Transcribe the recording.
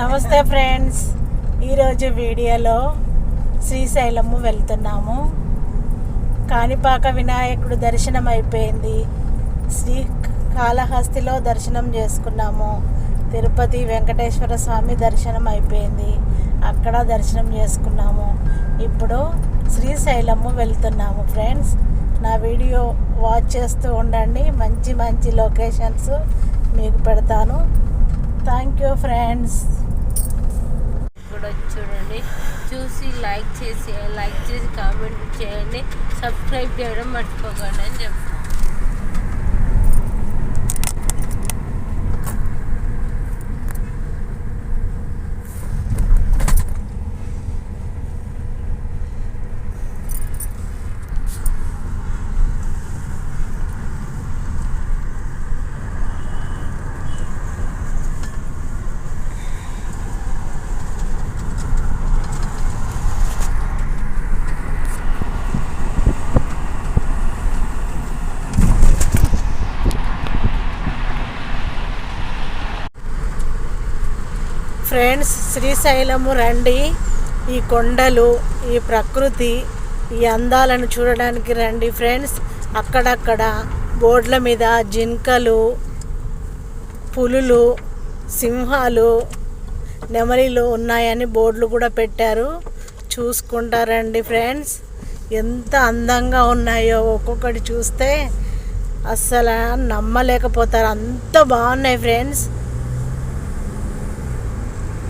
నమస్తే ఫ్రెండ్స్. ఈరోజు వీడియోలో శ్రీశైలము వెళ్తున్నాము. కాణిపాక వినాయకుడు దర్శనం అయిపోయింది. శ్రీ కాళహస్తిలో దర్శనం చేసుకున్నాము. తిరుపతి వెంకటేశ్వర స్వామి దర్శనం అయిపోయింది. అక్కడ దర్శనం చేసుకున్నాము. ఇప్పుడు శ్రీశైలము వెళ్తున్నాము ఫ్రెండ్స్. నా వీడియో వాచ్ చేస్తూ ఉండండి. మంచి మంచి లొకేషన్స్ మీకు పెడతాను. Thank you friends. చూడొచ్చు చూడండి చూసి లైక్ చేసి లైక్ చేసి కామెంట్ చేయండి. సబ్స్క్రైబ్ చేయడం మర్చిపోకండి అని చెప్తాను ఫ్రెండ్స్ శ్రీశైలము రండి. ఈ కొండలు ఈ ప్రకృతి ఈ అందాలను చూడడానికి రండి ఫ్రెండ్స్. అక్కడక్కడ బోర్డుల మీద జింకలు పులులు సింహాలు నెమలిలు ఉన్నాయని బోర్డులు కూడా పెట్టారు. చూసుకుంటారండి ఫ్రెండ్స్. ఎంత అందంగా ఉన్నాయో ఒక్కొక్కటి చూస్తే అస్సలు నమ్మలేకపోతారు. అంత బాగున్నాయి ఫ్రెండ్స్.